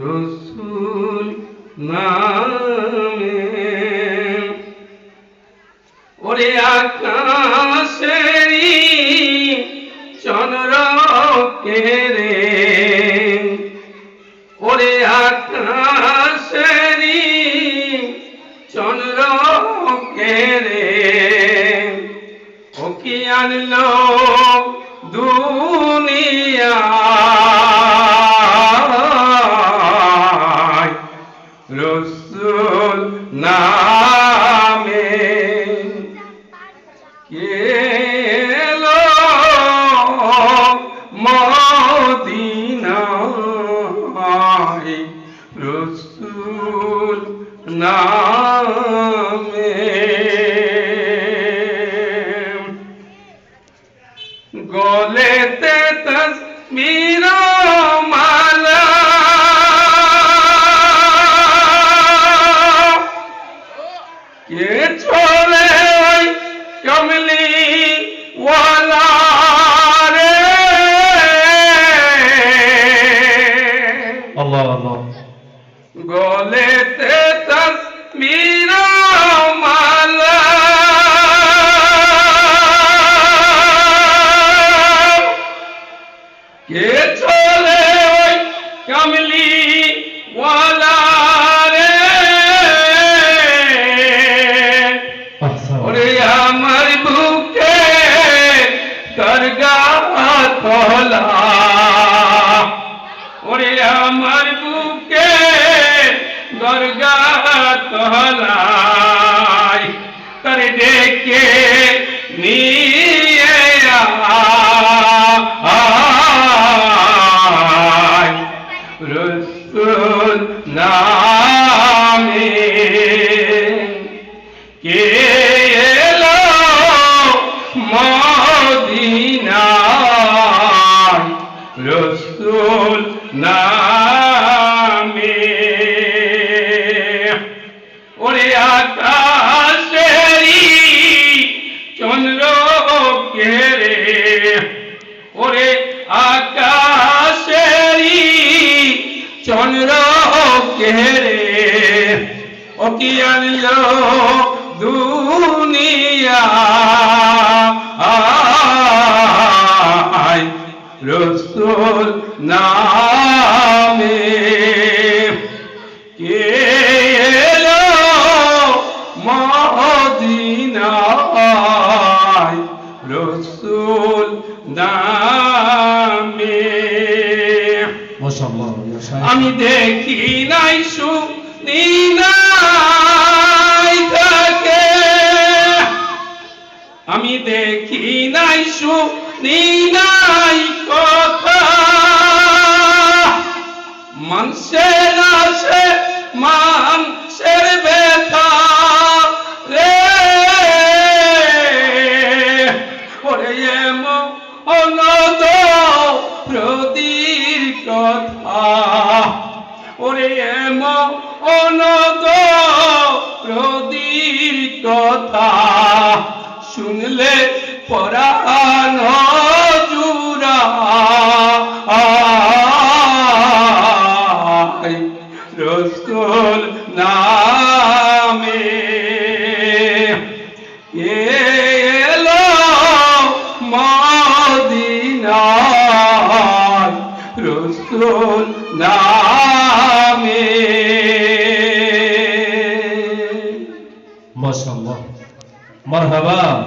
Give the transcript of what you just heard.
রসুল নামে। ওরে আকাশেরি চন্দ্র কেরে ওরে আকাশেরি চন্দ্র কেরে ও কি আনলো দুনিয়া? রসুল নামে। গলেতে তসমির মালা। কে চলে ওই কমলি ওয়ালা রে চলে ওই কমলি ওয়ালা রে আহসান ওরে আমার বুকে দরগা তোলা ওরে আমার বুকে দরগা তোলাই রসুল নামে। ওরে আকাশেরি চন্দ্র কেরে ওরে আকাশেরি চন্দ্র কেরে ও কি আনলো দুনিয়া নামে কে এলো মদিনায় রসুল নামে? আমি দেখি নাই শুনি নাই তাকে। আমি দেখি নাই শুনি নাই কথা মানুষের আসে মানুষের ব্যথা রে। ওরে অনদ প্রদীর কথা ওরে অনদ প্রদীর কথা শুনলে পরাণ রসুল নামে এলো মদিনায় রসুল নামে। মাশাআল্লাহ। মারহাবা।